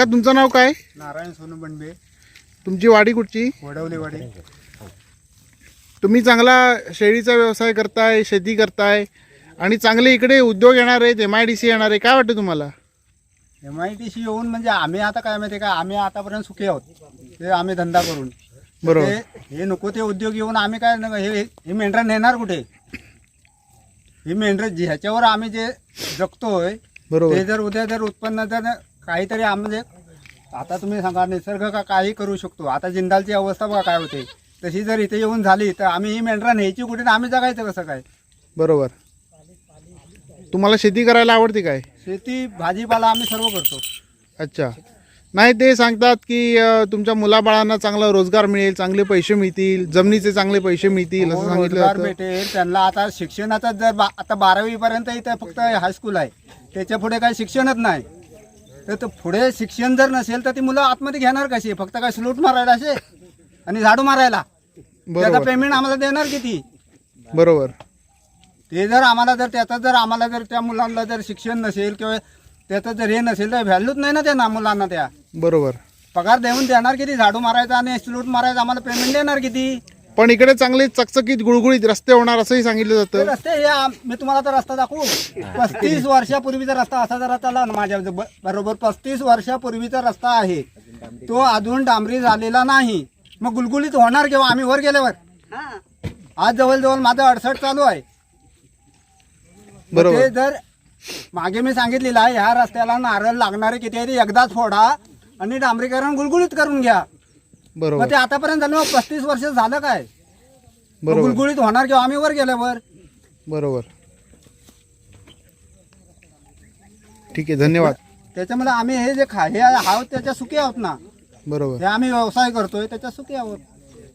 काका तुमचं नाव काय? नारायण सोनू बनबे तुमची वाडी कुठची? वडवली वाडी तुम्ही चांगला शेळीचा व्यवसाय करताय शेती करताय आणि चांगले इकडे उद्योग येणार आहेत एम आय डी सी येणार आहे. काय वाटतं तुम्हाला? एम आय टी सी येऊन म्हणजे आम्ही आता काय माहिती का? आम्ही आतापर्यंत सुखी आहोत. ते आम्ही धंदा करून. बरोबर. ते हे नको ते उद्योग येऊन आम्ही काय न- हे हे मेंढरं नेणार कुठे? ही मेंढरं ह्याच्यावर आम्ही जे जगतोय बरोबर. ते जर उद्या जर उत्पन्न जर काहीतरी आम- म्हणजे आता तुम्ही सांगा निसर्ग का काही करू शकतो? आता जिंदालची अवस्था बघा काय होते. तशी जर इथे येऊन झाली तर आम्ही ही मेंढरा न्यायची कुठे आणि आम्ही जगायचं कसं काय? बरोबर. तुम्हाला शेती करायला आवडते काय? शेती भाजीपाला आम्ही सर्व करतो. अच्छा. नाही ते सांगतात की अं, तुमच्या मुलाबाळांना चांगला रोजगार मिळेल चांगले पैसे मिळतील जमिनीचे चांगले पैसे मिळतील असं हो, सांगितलं रोजगार जातं भेटेल. त्यांना आता शिक्षणाचा जर बा- आता बारावी पर्यंत इथं फक्त हायस्कूल आहे. त्याच्या पुढे काही शिक्षणच नाही. तर तो पुढे शिक्षण जर नसेल तर ती मुलं आतमध्ये घेणार कशी? फक्त काय स्लूट मारायला असे? आणि झाडू मारायला? त्याचा पेमेंट आम्हाला देणार किती? बरोबर. ते जर आम्हाला जर त्याचा जर आम्हाला जर त्या मुलांना जर शिक्षण नसेल किंवा त्याचं जर हे नसेल तर व्हॅल्यूच नाही ना त्या मुलांना त्या. बरोबर. पगार देऊन देणार किती? झाडू मारायचा आणि स्लूट मारायचा आम्हाला पेमेंट देणार किती? पण इकडे चांगले चकचकीत गुळगुळीत रस्ते होणार असंही सांगितलं जातं. रस्ते हे आम- मी तुम्हाला तर रस्ता दाखवू. पस्तीस वर्षापूर्वीचा रस्ता असा जरा चालला ना माझ्या ब- बरोबर पस्तीस वर्षापूर्वीचा रस्ता आहे. तो अजून डांबरी झालेला नाही. मग गुलगुलीत होणार केव्हा? आम्ही वर गेल्यावर. आज जवळजवळ माझं अडसठ चालू आहे. बरोबर. ते जर मागे मी सांगितलेलं आहे ह्या रस्त्याला नारळ लागणारे किती आहे ते एकदाच फोडा आणि डांबरीकरण गुलगुलीत करून घ्या. मग बरोबर ते आतापर्यंत झालं मग पस्तीस वर्ष झालं काय? मग बरोबर. गुलगुलीत होणार किंवा आम्ही वर गेल्यावर? बरोबर. ठीक आहे धन्यवाद. त्याच्यामुळे आम्ही हे जे खा हे आहोत त्याच्या सुखी आहोत ना. बरोबर. हे आम्ही व्यवसाय करतोय त्याच्या सुखी आहोत.